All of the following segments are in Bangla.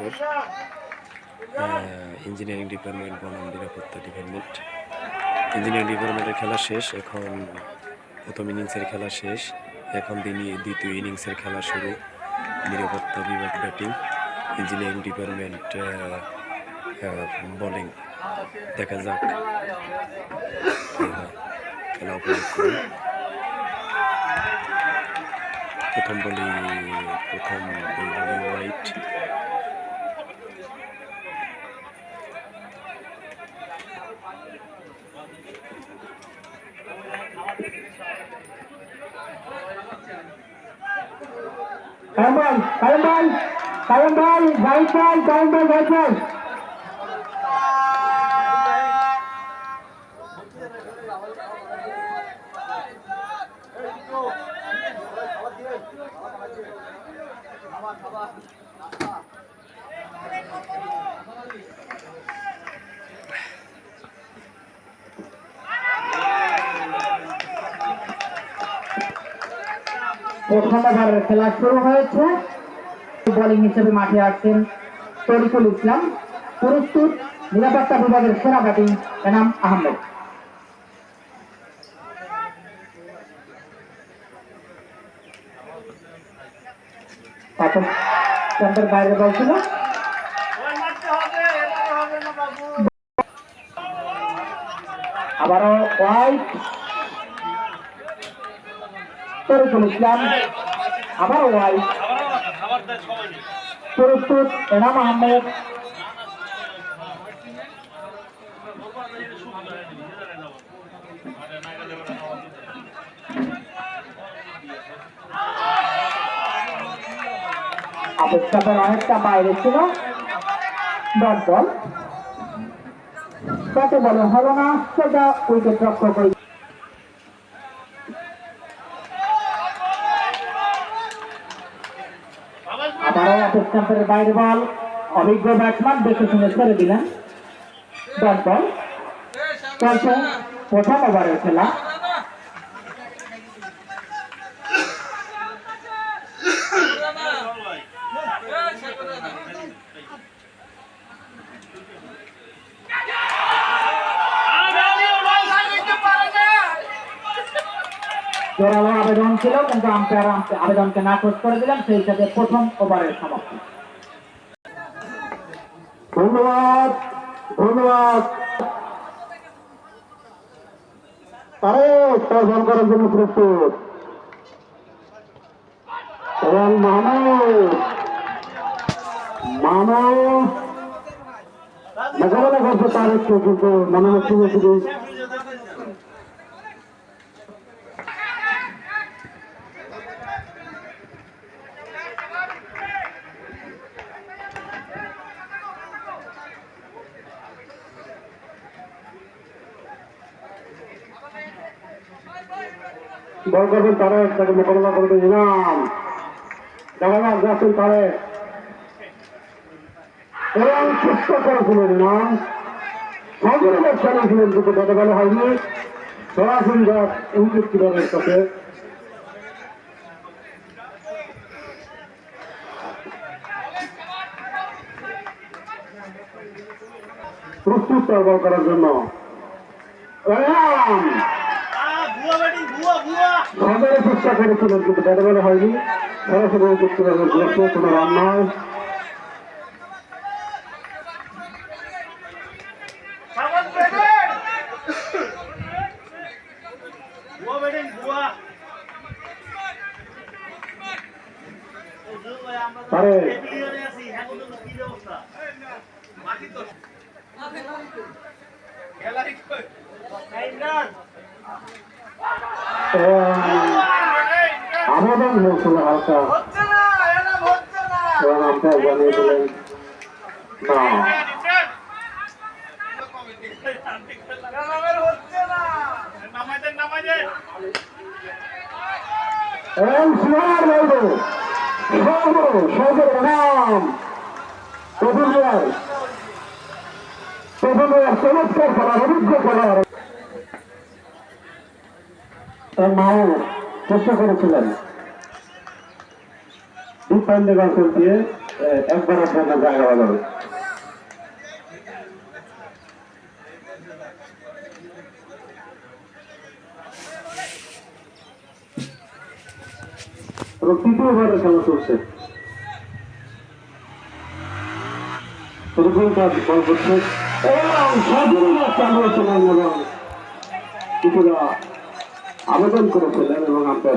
স্কোর ইঞ্জিনিয়ারিং ডিপার্টমেন্ট বনাম নিরাপত্তা ডিপার্টমেন্ট ইঞ্জিনিয়ারিং ডিপার্টমেন্টের খেলা শেষ, এখন প্রথম ইনিংসের খেলা শেষ। এখন দিনই দ্বিতীয় ইনিংসের খেলা শুরু নিরাপত্তা বিভাগ ব্যাটিং ইঞ্জিনিয়ারিং ডিপার্টমেন্ট বোলিং দেখা যাক। খেলা উপভোগ করুন। প্রথম বলি প্রথম বলি হোয়াইট কায়ম ভাই কায়ম ভাই কায়ম ভাই ভাই চাই কায়ম ভাই ভাই চাই প্রথম ওভারের খেলা শুরু হয়েছে। বোলিং হিসেবে মাঠে আসছেন তরিকুল ইসলাম, প্রস্তুত নিরাপত্তা বিভাগের সেরা ব্যাটিং এনাম আহমেদ। আবারও হোয়াইট তরিকুল ইসলাম আবারও হোয়াইট প্রস্তুত এনাম আহমেদ। অপেক্ষাপের অনেকটা বাইরে ছিল। Dot ball. কত বলে হলো না সোজা উইকেট রক্ষক অপেক্ষাপের বাইরে বল। অভিজ্ঞ ব্যাটসম্যান দেখে শুনে ছেড়ে দিলেন। দশ বল। প্রথম ওভারের খেলা। জোরালো আবেদন ছিল, কিন্তু আম্পায়ার আবেদনকে নাকচ করে দিলেন, সেই সাথে প্রথম ওভারের সমাপ্তি। ধন্যবাদ ধন্যবাদ। আরে সর্বন করার জন্য প্রস্তুত। এবং করছে কিন্তু মনে হচ্ছে শুধু বল করবেন তারেক তাকে মোকাবেলা করবে ইমাম। যাক যাচ্ছেন তারেক। এবং চেষ্টা করেছিলেন ইমাম। সহযোগিতার চালিয়েছিলেন কিন্তু গতকাল হয়নি। সরাসরি যাক উইকেট কিপারের কাছে প্রস্তুত করার জন্য। চেষ্টা করেছিলেন কিন্তু গতকালে হয়নি। সরাসরি কোনো রান্না নয় আরে আবেদন হয়েছিল হালকা আম্পায়ার জানিয়ে দিলেন না চমৎকার খেলার অভিজ্ঞ খেলার তার মাও চেষ্টা করেছিলেন দীপ দিয়ে একবারের জন্য জায়গা বদল এবং তৃতীয়বারের খেলা চলছে। বল করছে কিছুটা আবেদন করেছিলেন এবং আপনার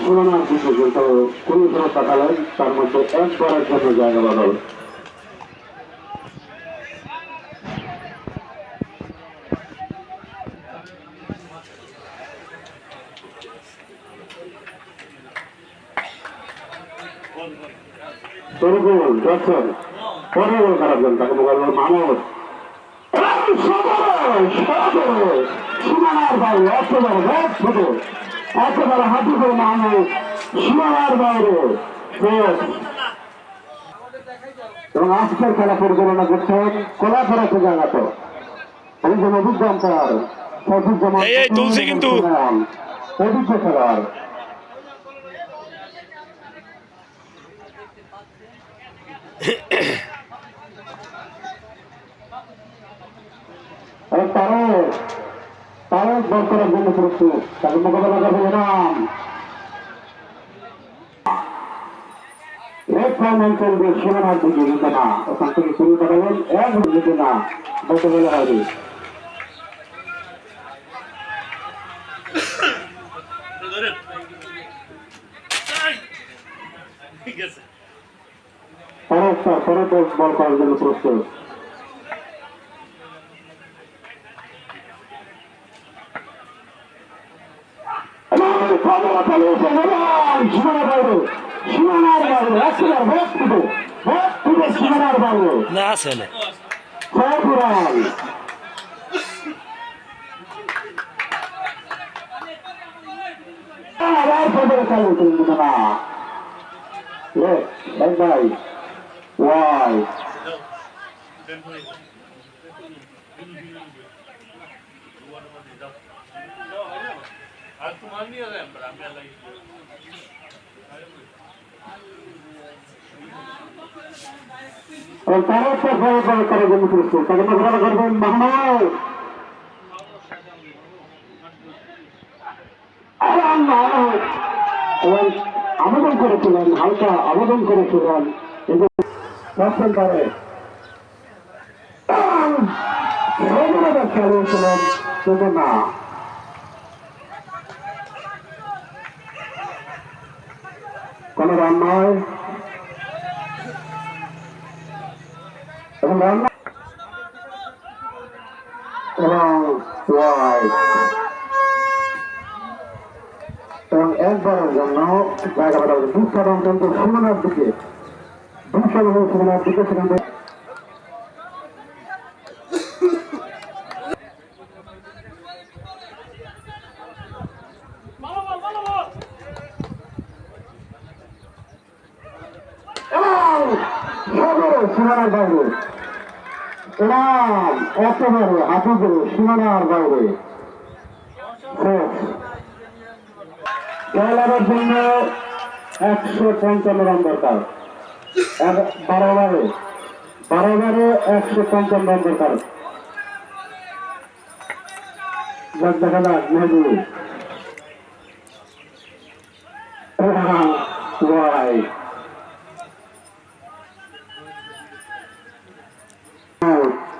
পুরোনার দিকে কিন্তু কুড়ি ফেরত তাকালেন তার মধ্যে এক করার জন্য জায়গা বদল ছোট। একেবারে হাঁটু করে মানুষ সীমানার বাইরে। এবং আজকের খেলা পরিচালনা করছেন কোলাপাড়া থেকে আগত একজন অভিজ্ঞ আম্পায়ার সফিজ্জামান কিন্তু। অভিজ্ঞ খেলোয়াড় এবং তারও বল করার জন্য প্রস্তুত তাকে মোকাবেলা করবে যেতে না। প্রস্তুত। সীমানার বাইরে। একেবারে ভোট ফুটে ভোট ফুটে সীমানার বাইরে। না আছে না। পুরান আবার পদের চালু কিন্তু না এক ভাই ওয়াই আর তোমার নিয়ে যাই আমরা আমি আলাই এবং তারও একটা ভয় ভয় করার জন্য প্রস্তুত তাকে মোকাবেলা করবেন মাহমুদ এবং এবং আবেদন করেছিলেন হালকা আবেদন করেছিলেন কিন্তু দর্শন করে রবীন্দ্রনাথ চালিয়েছিলেন কিন্তু না কোন রান্না হয় এবং রান্না এবং একবারের জন্য জায়গাটা দুশো কিন্তু সুমনার দিকে দুশো সুমনার দিকে সেখান থেকে এবং সদরে সীমানার বাইরে। রাম একেবারে হাঁটু করে সীমানার বাইরে। জন্য একশো পঞ্চান্ন রান দরকার। বারো বারে বারো বারে একশো পঞ্চান্ন রান দরকার। দেখা যাক ওয়াই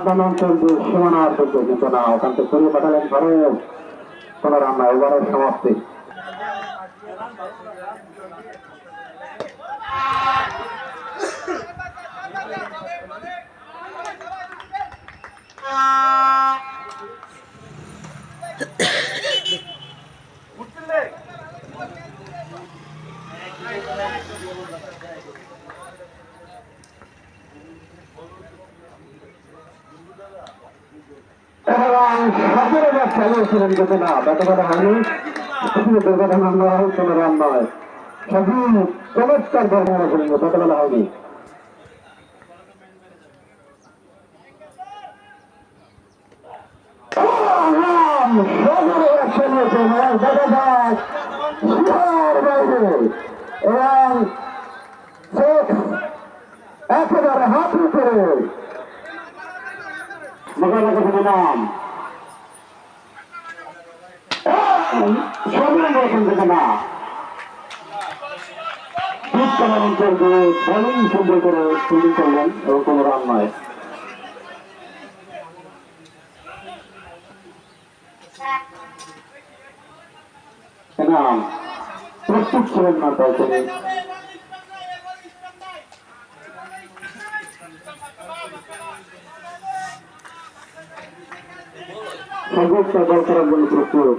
সাবধান অঞ্চল যে সীমানা আছে কিন্তু না ওখান থেকে সরিয়ে পাঠালেন ঘরে কোন এবারের সমাপ্তি। চালিয়েছিলেন কিন্তু না ব্যাটা হয়নি দুর্ঘটনা নয় কোনো রান নয়। সবই চমৎকার ঘটনা ছিলেন ব্যাটা হয়নি দেখা যায় এবং একেবারে হাত উপরে। মোকাবিলা নাম। সবই রকম থেকে না শীতকালের অঞ্চল দিয়ে বোলিং সুন্দর সর্বোচ্চ দল করার জন্য প্রস্তুত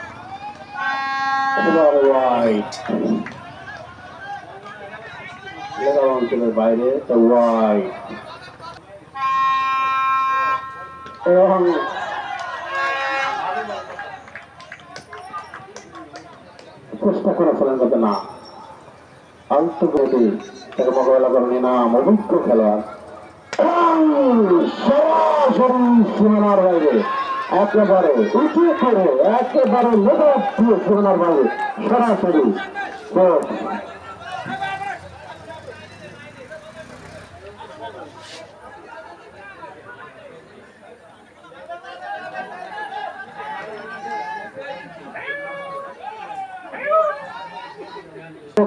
ওয়াইট লেখা অঞ্চলের বাইরে ওয়াইট এবং চেষ্টা করেছিলেন যাতে না। আন্তর্জাতিক তাকে মোকাবেলা করেন ইনাম অভিজ্ঞ খেলোয়াড়। সরাসরি সীমানার বাইরে। একেবারে উঁচু করে একেবারে লোক দিয়ে সীমানার বাইরে সরাসরি গোল।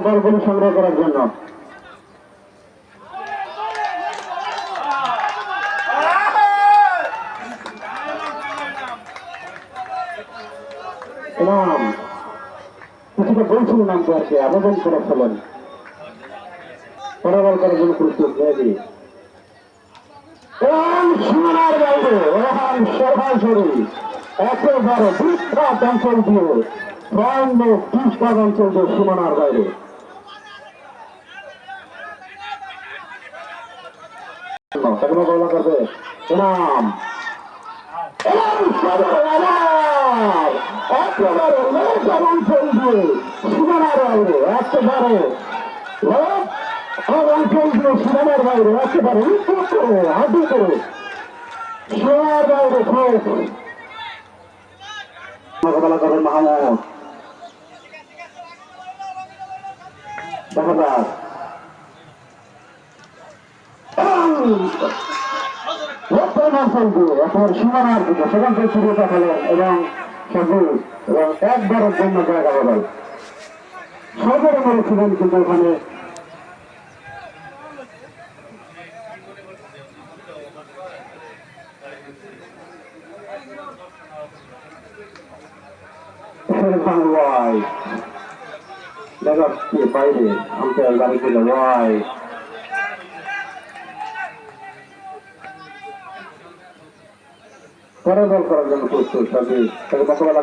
বলগুলো সংগ্রহ করার জন্য ইমাম কিছুটা বলছিলেন আম্পায়ারকে আবেদন করেছিলেন ফলাফল করার জন্য প্রস্তুত এবং সীমানার বাইরে একেবারে বিখ্যাত অঞ্চল দিয়ে অঞ্চল দিয়ে সীমানার বাইরে! একেবারে এখন সীমানার দিকে সেখান থেকে এবং সবুজ। এবং একবারের জন্য জায়গা হবে সরকারে মেরেছিলেন কিন্তু ওখানে বল করার জন্য প্রস্তুত তাকে তাকে মোকাবেলা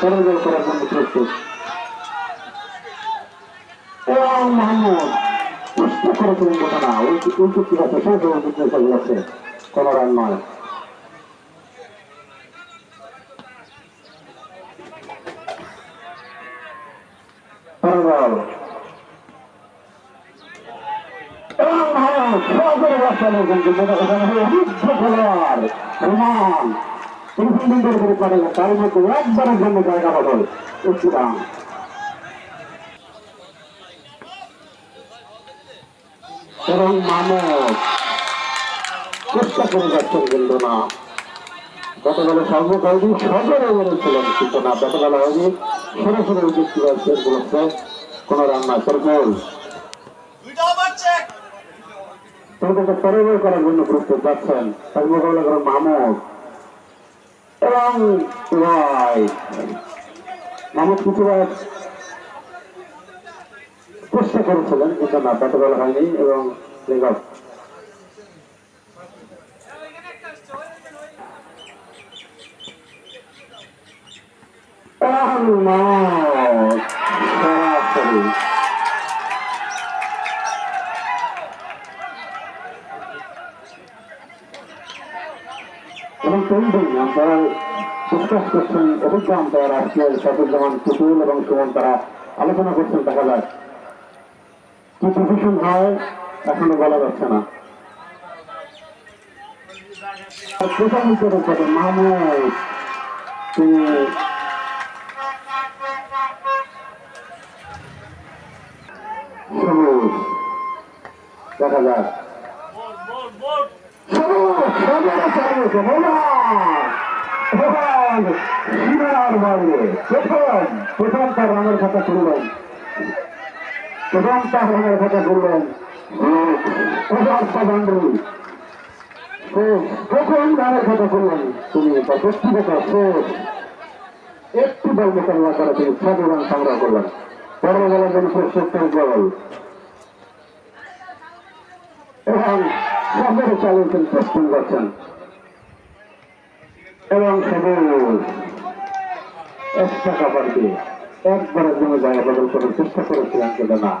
সরল জল করার জন্য প্রস্তুত। ও মাহমুদ। চেষ্টা করেছিলেন ঘটনা ওই ওই চুক্তি আছে? সেই সময় আছে কোনো রান নয়। কিন্তু এখানে হলো অভিজ্ঞ খেলোয়াড় রোমান তিনি ফিল্ডিং করে করে তার মধ্যে একবারের জন্য জায়গা বদল একটু এবং মানব চেষ্টা করে যাচ্ছেন কিন্তু না গতকালে সর্বকয়েকদিন সজরে বলেছিলেন কিন্তু না গতকালে হয়নি কোনো রান্না সরকার তোমাদেরকে করার জন্য প্রস্তুত যাচ্ছেন তার মোকাবিলা করেন মাহমুদ এবং মাহমুদ কিছুবার চেষ্টা করেছিলেন কিন্তু না তাতে বলা হয়নি এবং লেখক। সরাসরি আম্পায়ার ডিসকাস করছেন অভিজ্ঞ আম্পায়ার আজকে সফিজ্জামান টুটুল এবং সুমন তারা আলোচনা করছেন, দেখা যাক। কি ডিসিশন হয়, এখনও বলা যাচ্ছে না। প্রথম মাহমুদ তিনি সবুজ দেখা যাক। Bol, bol, bol. প্রথম প্রথম তার রানের কথা তুললেন প্রথম তার রানের কথা তুললেন প্রথম রানের কথা তুললেন তুমি তার ব্যক্তিগত শেষ একটি বল মোকাবিলা করে তিনি ছয় সংগ্রহ করলেন। পরের জন্য প্রস্তুত বল। এবং শহরে চালিয়েছেন প্রস্তুত করছেন এবং সবুজ একটা কাপড় দিয়ে একবারের জন্য জায়গা বদল করার চেষ্টা করেছিলেন কিন্তু না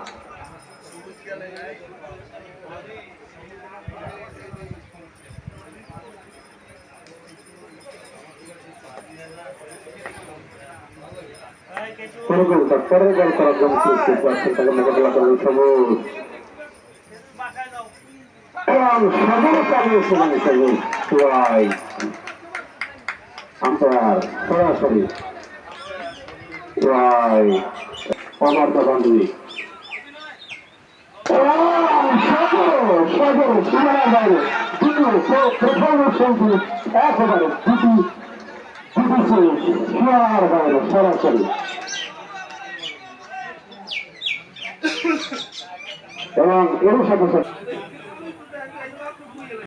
পরের গোলটা এবং সবুজ চালিয়েছিলেন সবুজ। আম্পায়ার সরাসরি ওয়াই অমর বান্ধবী সরাসরি এবং এর সাথে সাথে